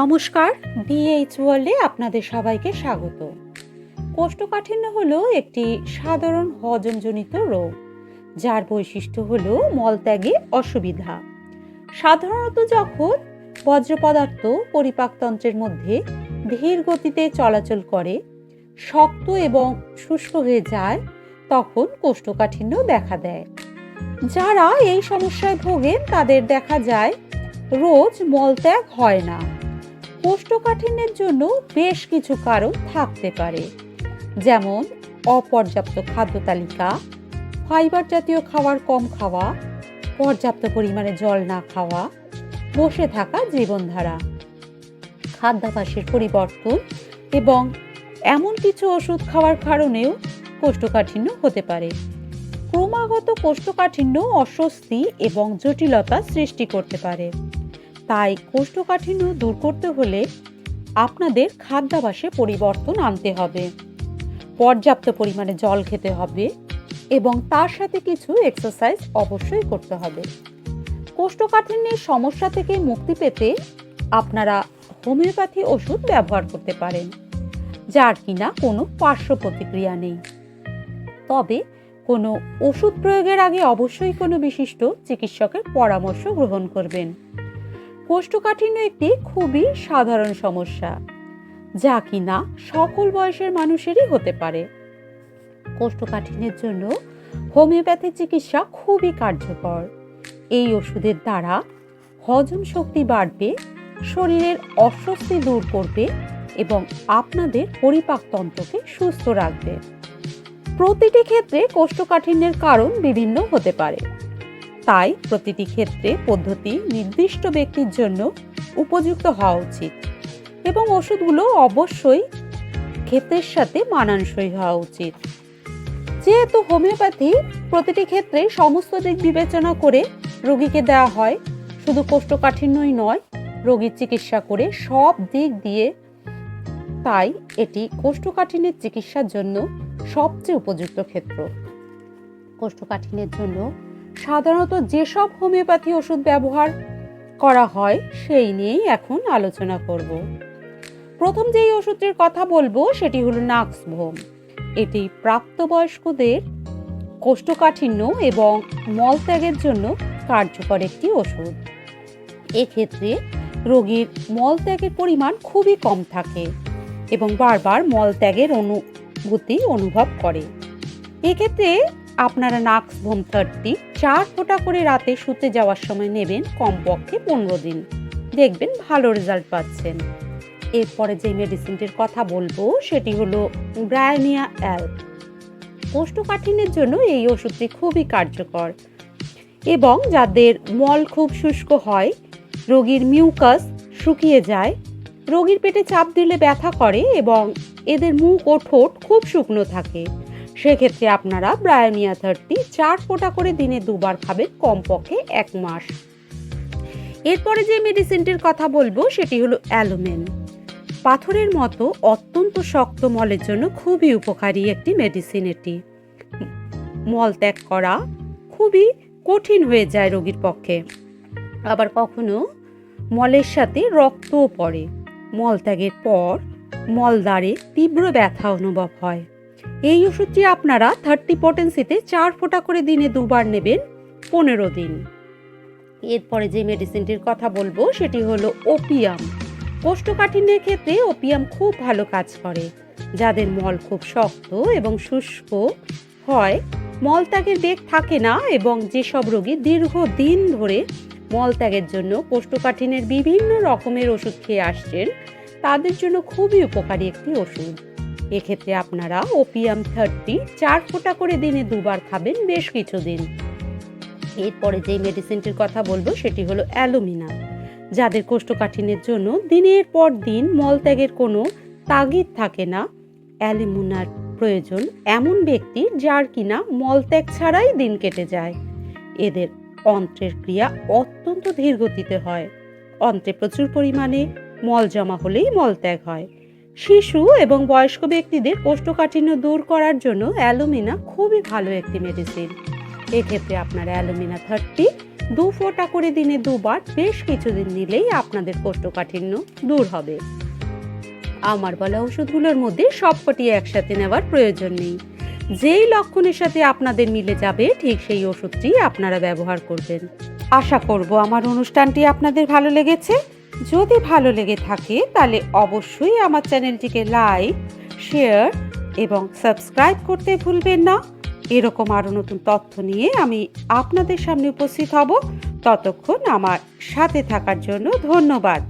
নমস্কার বিএইচ ওয়ার্ল্ডে আপনাদের সবাইকে স্বাগত। কোষ্ঠকাঠিন্য হলো একটি সাধারণ হজমজনিত রোগ, যার বৈশিষ্ট্য হলো মলত্যাগে অসুবিধা। সাধারণত যখন বজ্র পদার্থ পরিপাকতন্ত্রের মধ্যে ধীর গতিতে চলাচল করে, শক্ত এবং শুষ্ক হয়ে যায়, তখন কোষ্ঠকাঠিন্য দেখা দেয়। যারা এই সমস্যায় ভোগেন, তাদের দেখা যায়, রোজ মলত্যাগ হয় না। কোষ্ঠকাঠিন্যের জন্য বেশ কিছু কারণ থাকতে পারে। যেমন, অপর্যাপ্ত খাদ্য তালিকা, ফাইবার জাতীয় খাবার কম খাওয়া, পর্যাপ্ত পরিমাণে জল না খাওয়া, বসে থাকা জীবনধারা খাদ্যাভ্যাসের পরিবর্তন এবং এমন কিছু ওষুধ খাওয়ার কারণেও কোষ্ঠকাঠিন্য হতে পারে। ক্রমাগত কোষ্ঠকাঠিন্য, অস্বস্তি এবং জটিলতা সৃষ্টি করতে পারে। তাই কোষ্ঠকাঠিন্য দূর করতে হলে আপনাদের খাদ্যাভাসে পরিবর্তন আনতে হবে। পর্যাপ্ত পরিমাণে জল খেতে হবে এবং তার সাথে কিছু এক্সারসাইজ অবশ্যই করতে হবে। কোষ্ঠকাঠিন্যের সমস্যা থেকে মুক্তি পেতে আপনারা হোমিওপ্যাথি ওষুধ ব্যবহার করতে পারেন, যার কিনা কোনো পার্শ্ব প্রতিক্রিয়া নেই। তবে কোনো ওষুধ প্রয়োগের আগে অবশ্যই কোনো বিশিষ্ট চিকিৎসকের পরামর্শ গ্রহণ করবেন। কোষ্ঠকাঠিন্য একটি খুবই সাধারণ সমস্যা, যা কিনা সকল বয়সের মানুষেরই হতে পারে। কোষ্ঠকাঠিন্যের জন্য হোমিওপ্যাথি চিকিৎসা খুবই কার্যকর। এই ওষুধের দ্বারা হজম শক্তি বাড়বে, শরীরের অস্বস্তি দূর করবে এবং আপনাদের পরিপাকতন্ত্রকে সুস্থ রাখবে। প্রতিটি ক্ষেত্রে কোষ্ঠকাঠিন্যের কারণ বিভিন্ন হতে পারে। তাই প্রতিটি ক্ষেত্রে পদ্ধতি নির্দিষ্ট ব্যক্তির জন্য উপযুক্ত হওয়া উচিত এবং ওষুধগুলো অবশ্যই ক্ষেত্রের সাথে মানানসই হওয়া উচিত। যেহেতু হোমিওপ্যাথি প্রতিটি ক্ষেত্রে সমস্ত দিক বিবেচনা করে রোগীকে দেওয়া হয়, শুধু কোষ্ঠকাঠিন্যই নয়, রোগীর চিকিৎসা করে সব দিক দিয়ে তাই এটি কোষ্ঠকাঠিন্যের চিকিৎসার জন্য সবচেয়ে উপযুক্ত ক্ষেত্র। কোষ্ঠকাঠিন্যের জন্য সাধারণত যেসব হোমিওপ্যাথি ওষুধ ব্যবহার করা হয়, সেই নিয়েই এখন আলোচনা করব। প্রথম যেই ওষুধটির কথা বলব, সেটি হলো নাক্সভোম। এটি প্রাপ্তবয়স্কদের কোষ্ঠকাঠিন্য এবং মলত্যাগের জন্য কার্যকর একটি ওষুধ। এক্ষেত্রে রোগীর মলত্যাগের পরিমাণ খুবই কম থাকে এবং বারবার মলত্যাগের অনুভূতি অনুভব করে। এক্ষেত্রে আপনারা নাক্স ভোম থার্টি চার ফোঁটা করে রাতে শুতে যাওয়ার সময় নেবেন কমপক্ষে পনেরো দিন। দেখবেন ভালো রেজাল্ট পাচ্ছেন। এরপরে যে মেডিসিনটির কথা বলব, সেটি হলো ব্রায়ানিয়া অ্যাল কোষ্ঠকাঠিন্যের জন্য এই ওষুধটি খুবই কার্যকর এবং যাদের মল খুব শুষ্ক হয়, রোগীর মিউকাস শুকিয়ে যায়, রোগীর পেটে চাপ দিলে ব্যথা করে এবং এদের মুখ ও ঠোঁট খুব শুকনো থাকে। সেক্ষেত্রে আপনারা ব্রায়োনিয়া থার্টি চার ফোঁটা করে দিনে দুবার খাবেন কমপক্ষে এক মাস। এরপরে যে মেডিসিনটির কথা বলব, সেটি হলো অ্যালোমেন। পাথরের মতো অত্যন্ত শক্ত মলের জন্য খুবই উপকারী একটি মেডিসিন এটি। মল ত্যাগ করা খুবই কঠিন হয়ে যায় রোগীর পক্ষে। আবার কখনো মলের সাথে রক্তও পড়ে। মলত্যাগের পর মলদ্বারে তীব্র ব্যথা অনুভব হয়। এই ওষুধটি আপনারা থার্টি পটেন্সিতে চার ফোঁটা করে দিনে দুবার নেবেন, পনেরো দিন। এরপরে যে মেডিসিনটির কথা বলব, সেটি হলো ওপিয়াম কোষ্ঠকাঠিন্যের ক্ষেত্রে ওপিয়াম খুব ভালো কাজ করে। যাদের মল খুব শক্ত এবং শুষ্ক হয় মলত্যাগের বেগ থাকে না এবং যেসব রোগী দীর্ঘদিন ধরে মলত্যাগের জন্য কোষ্ঠকাঠিন্যের বিভিন্ন রকমের ওষুধ খেয়ে আসছেন, তাদের জন্য খুবই উপকারী একটি ওষুধ। এক্ষেত্রে আপনারা ওপিয়াম থার্টি চার ফোঁটা করে দিনে দুবার খাবেন বেশ কিছুদিন। এরপরে যে মেডিসিনটির কথা বলব, সেটি হলো অ্যালুমিনা। যাদের কোষ্ঠকাঠিন্যের জন্য দিনের পর দিন মলত্যাগের কোনো তাগিদ থাকে না, অ্যালুমিনার প্রয়োজন এমন ব্যক্তি যার কিনা মলত্যাগ ছাড়াই দিন কেটে যায়। এদের অন্ত্রের ক্রিয়া অত্যন্ত ধীরগতিতে হয়। অন্ত্রে প্রচুর পরিমাণে মল জমা হলেই মলত্যাগ হয়। শিশু এবং বয়স্ক ব্যক্তিদের কোষ্ঠকাঠিন্য দূর করার জন্য অ্যালুমিনা খুবই ভালো একটি মেডিসিন এক্ষেত্রে আপনারা অ্যালুমিনা থার্টি দু ফোঁটা করে দিনে দুবার বেশ কিছুদিন নিলেই আপনাদের কোষ্ঠকাঠিন্য দূর হবে। আমার বলা ওষুধগুলোর মধ্যে সবকটি একসাথে নেওয়ার প্রয়োজন নেই। যেই লক্ষণের সাথে আপনাদের মিলে যাবে, ঠিক সেই ওষুধটি আপনারা ব্যবহার করবেন। আশা করব আমার অনুষ্ঠানটি আপনাদের ভালো লেগেছে। যদি ভালো লেগে থাকে, তাহলে অবশ্যই আমার চ্যানেলটিকে লাইক, শেয়ার এবং সাবস্ক্রাইব করতে ভুলবেন না। এরকম আরও নতুন তথ্য নিয়ে আমি আপনাদের সামনে উপস্থিত হব। ততক্ষণ আমার সাথে থাকার জন্য ধন্যবাদ।